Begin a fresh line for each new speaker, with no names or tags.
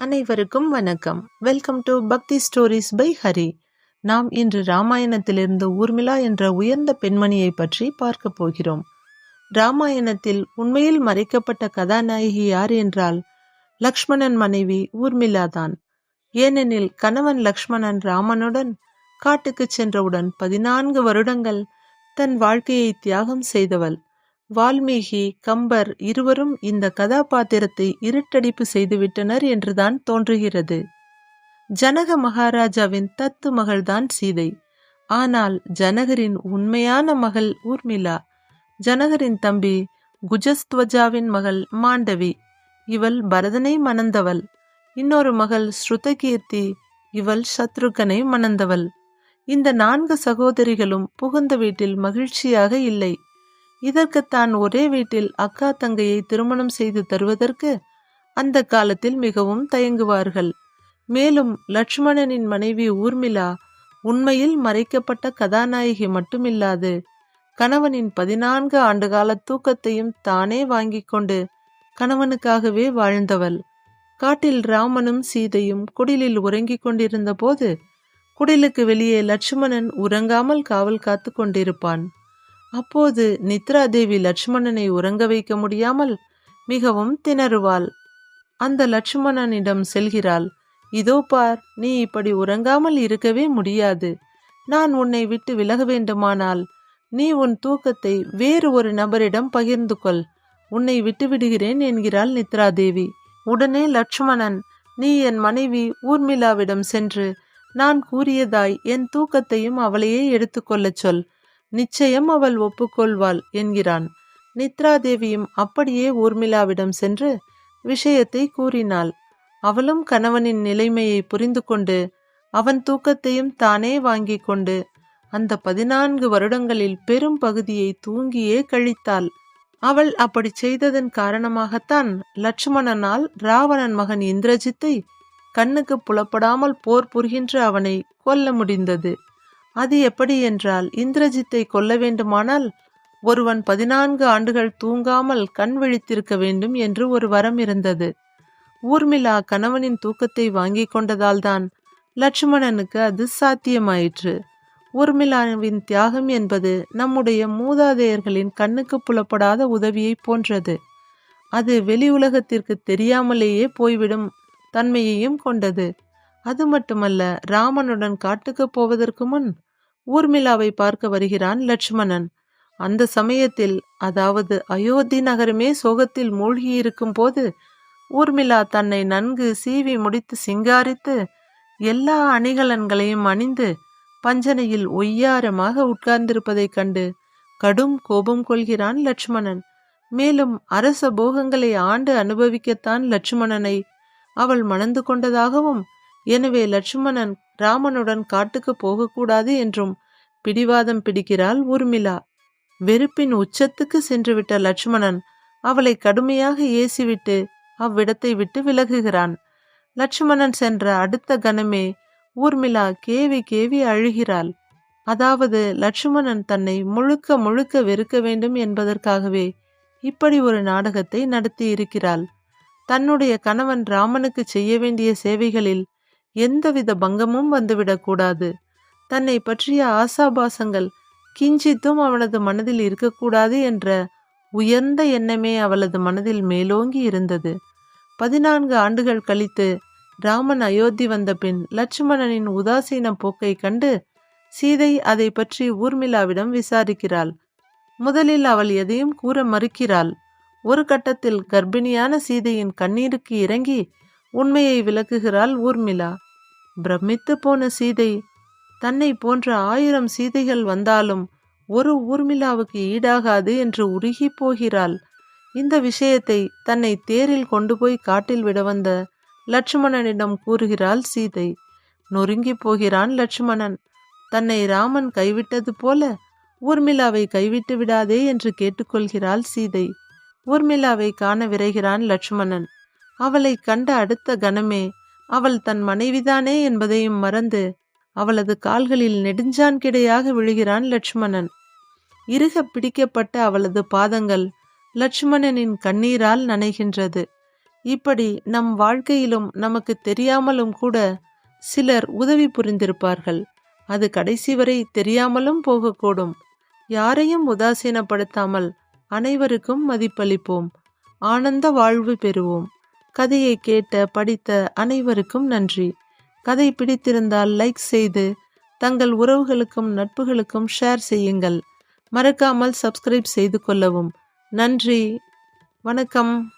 அனைவருக்கும் வணக்கம். Welcome to Bhakti stories by Hari நாம் இன்று ராமாயணத்திலிருந்து ஊர்மிளா என்ற உயர்ந்த பெண்மணியை பற்றி பார்க்க போகிறோம். ராமாயணத்தில் உண்மையில் மறைக்கப்பட்ட கதாநாயகி யார் என்றால் லக்ஷ்மணன் மனைவி ஊர்மிளா தான். ஏனெனில் கணவன் லக்ஷ்மணன் ராமனுடன் காட்டுக்கு சென்றவுடன் பதினான்கு வருடங்கள் தன் வாழ்க்கையை தியாகம் செய்தவள். வால்மீகி கம்பர் இருவரும் இந்த கதாபாத்திரத்தை இருட்டடிப்பு செய்துவிட்டனர் என்றுதான் தோன்றுகிறது. ஜனக மகாராஜாவின் தத்து மகள்தான் சீதை. ஆனால் ஜனகரின் உண்மையான மகள் ஊர்மிளா ஜனகரின் தம்பி குஜஸ்துவஜாவின் மகள் மாண்டவி இவள் பரதனை மணந்தவள். இன்னொரு மகள் ஸ்ருதகீர்த்தி இவள் சத்ருகனை மணந்தவள். இந்த நான்கு சகோதரிகளும் புகுந்த வீட்டில் மகிழ்ச்சியாக இல்லை. இதற்கு தான் ஒரே வீட்டில் அக்கா தங்கையை திருமணம் செய்து தருவதற்கு அந்த காலத்தில் மிகவும் தயங்குவார்கள். மேலும் லட்சுமணனின் மனைவி ஊர்மிளா உண்மையில் மறைக்கப்பட்ட கதாநாயகி மட்டுமில்லாது கணவனின் பதினான்கு ஆண்டுகால தூக்கத்தையும் தானே வாங்கிக் கொண்டு கணவனுக்காகவே வாழ்ந்தவள். காட்டில் ராமனும் சீதையும் குடிலில் உறங்கிக் கொண்டிருந்த போது குடிலுக்கு வெளியே லட்சுமணன் உறங்காமல் காவல் காத்து கொண்டிருப்பான். அப்போது நித்ரா தேவி லட்சுமணனை உறங்க வைக்க முடியாமல் மிகவும் திணறுவாள். அந்த லட்சுமணனிடம் செல்கிறாள் இதோ பார் நீ இப்படி உறங்காமல் இருக்கவே முடியாது. நான் உன்னை விட்டு விலக வேண்டுமானால் நீ உன் தூக்கத்தை வேறு ஒரு நபரிடம் பகிர்ந்து கொள். உன்னை விட்டுவிடுகிறேன் என்கிறாள் நித்ரா தேவி. உடனே லட்சுமணன் நீ என் மனைவி ஊர்மிளாவிடம் சென்று நான் கூறியதாய் என் தூக்கத்தையும் அவளையே எடுத்துக்கொள்ளச் சொல். நிச்சயம் அவள் ஒப்புக்கொள்வாள் என்கிறான். நித்ரா தேவியும் அப்படியே ஊர்மிளாவிடம் சென்று விஷயத்தை கூறினாள். அவளும் கணவனின் நிலைமையை புரிந்து கொண்டு அவன் தூக்கத்தையும் தானே வாங்கி கொண்டு அந்த பதினான்கு வருடங்களில் பெரும் பகுதியை தூங்கியே கழித்தாள். அவள் அப்படி செய்ததன் காரணமாகத்தான் லட்சுமணனால் ராவணன் மகன் இந்திரஜித்தை கண்ணுக்கு புலப்படாமல் போர் புரிகின்ற அவனை கொல்ல முடிந்தது. அது எப்படி என்றால் இந்திரஜித்தை கொல்ல வேண்டுமானால் ஒருவன் பதினான்கு ஆண்டுகள் தூங்காமல் கண் விழித்திருக்க வேண்டும் என்று ஒரு வரம் இருந்தது. ஊர்மிளா கணவனின் தூக்கத்தை வாங்கி கொண்டதால்தான் லட்சுமணனுக்கு அது சாத்தியமாயிற்று. ஊர்மிளாவின் தியாகம் என்பது நம்முடைய மூதாதையர்களின் கண்ணுக்கு புலப்படாத உதவியை போன்றது. அது வெளி உலகத்திற்கு தெரியாமலேயே போய்விடும் தன்மையையும் கொண்டது. அது மட்டுமல்ல ராமனுடன் காட்டுக்கு போவதற்கு முன் ஊர்மிளாவை பார்க்க வருகிறான் லட்சுமணன். அந்த சமயத்தில் அதாவது அயோத்தி நகரமே சோகத்தில் மூழ்கியிருக்கும் போது ஊர்மிளா தன்னை நன்கு சீவி முடித்து சிங்காரித்து எல்லா அணிகலன்களையும் அணிந்து பஞ்சனையில் ஒய்யாரமாக உட்கார்ந்திருப்பதைக் கண்டு கடும் கோபம் கொள்கிறான் லட்சுமணன். மேலும் அரச போகங்களை ஆண்டு அனுபவிக்கத்தான் லட்சுமணனை அவள் மணந்து கொண்டதாகவும் எனவே லட்சுமணன் ராமனுடன் காட்டுக்கு போகக்கூடாது என்றும் பிடிவாதம் பிடிக்கிறாள் ஊர்மிளா. வெறுப்பின் உச்சத்துக்கு சென்றுவிட்ட லட்சுமணன் அவளை கடுமையாக ஏசிவிட்டு அவ்விடத்தை விட்டு விலகுகிறான். லட்சுமணன் சென்ற அடுத்த கணமே ஊர்மிளா கேவி கேவி அழுகிறாள். அதாவது லட்சுமணன் தன்னை முழுக்க முழுக்க வெறுக்க வேண்டும் என்பதற்காகவே இப்படி ஒரு நாடகத்தை நடத்தி இருக்கிறாள் தன்னுடைய கணவன் ராமனுக்கு செய்ய வேண்டிய சேவைகளில் எந்தவித பங்கமும் வந்துவிடக்கூடாது தன்னை பற்றிய ஆசாபாசங்கள் கிஞ்சித்தும் அவனது மனதில் இருக்கக்கூடாது என்ற உயர்ந்த எண்ணமே அவளது மனதில் மேலோங்கி இருந்தது. பதினான்கு ஆண்டுகள் கழித்து ராமன் அயோத்தி வந்த பின் லட்சுமணனின் உதாசீன போக்கை கண்டு சீதை அதை பற்றி ஊர்மிளாவிடம் விசாரிக்கிறாள். முதலில் அவள் எதையும் கூற மறுக்கிறாள். ஒரு கட்டத்தில் கர்ப்பிணியான சீதையின் கண்ணீருக்கு இறங்கி உண்மையை விளக்குகிறாள் ஊர்மிளா. பிரமித்து போன சீதை தன்னை போன்ற ஆயிரம் சீதைகள் வந்தாலும் ஒரு ஊர்மிளாவுக்கு ஈடாகாது என்று உருகி போகிறாள். இந்த விஷயத்தை தன்னை தேரில் கொண்டு போய் காட்டில் விட வந்த லட்சுமணனிடம் கூறுகிறாள் சீதை. நொறுங்கி போகிறான் லட்சுமணன். தன்னை ராமன் கைவிட்டது போல ஊர்மிளாவை கைவிட்டு விடாதே என்று கேட்டுக்கொள்கிறாள் சீதை. ஊர்மிளாவை காண விரைகிறான் லட்சுமணன். அவளை கண்ட அடுத்த கணமே அவள் தன் மனைவிதானே என்பதையும் மறந்து அவளது கால்களில் நெடுஞ்சான் கிடையாக விழுகிறான் லட்சுமணன். இறுக பிடிக்கப்பட்ட அவளது பாதங்கள் லட்சுமணனின் கண்ணீரால் நனைகின்றது. இப்படி நம் வாழ்க்கையிலும் நமக்கு தெரியாமலும் கூட சிலர் உதவி புரிந்திருப்பார்கள். அது கடைசி வரை தெரியாமலும் போகக்கூடும். யாரையும் உதாசீனப்படுத்தாமல் அனைவருக்கும் மதிப்பளிப்போம். ஆனந்த வாழ்வு பெறுவோம். கதையை கேட்ட படித்த அனைவருக்கும் நன்றி. கதை பிடித்திருந்தால் லைக் செய்து தங்கள் உறவுகளுக்கும் நட்புகளுக்கும் ஷேர் செய்யுங்கள். மறக்காமல் சப்ஸ்கிரைப் செய்து கொள்ளவும். நன்றி. வணக்கம்.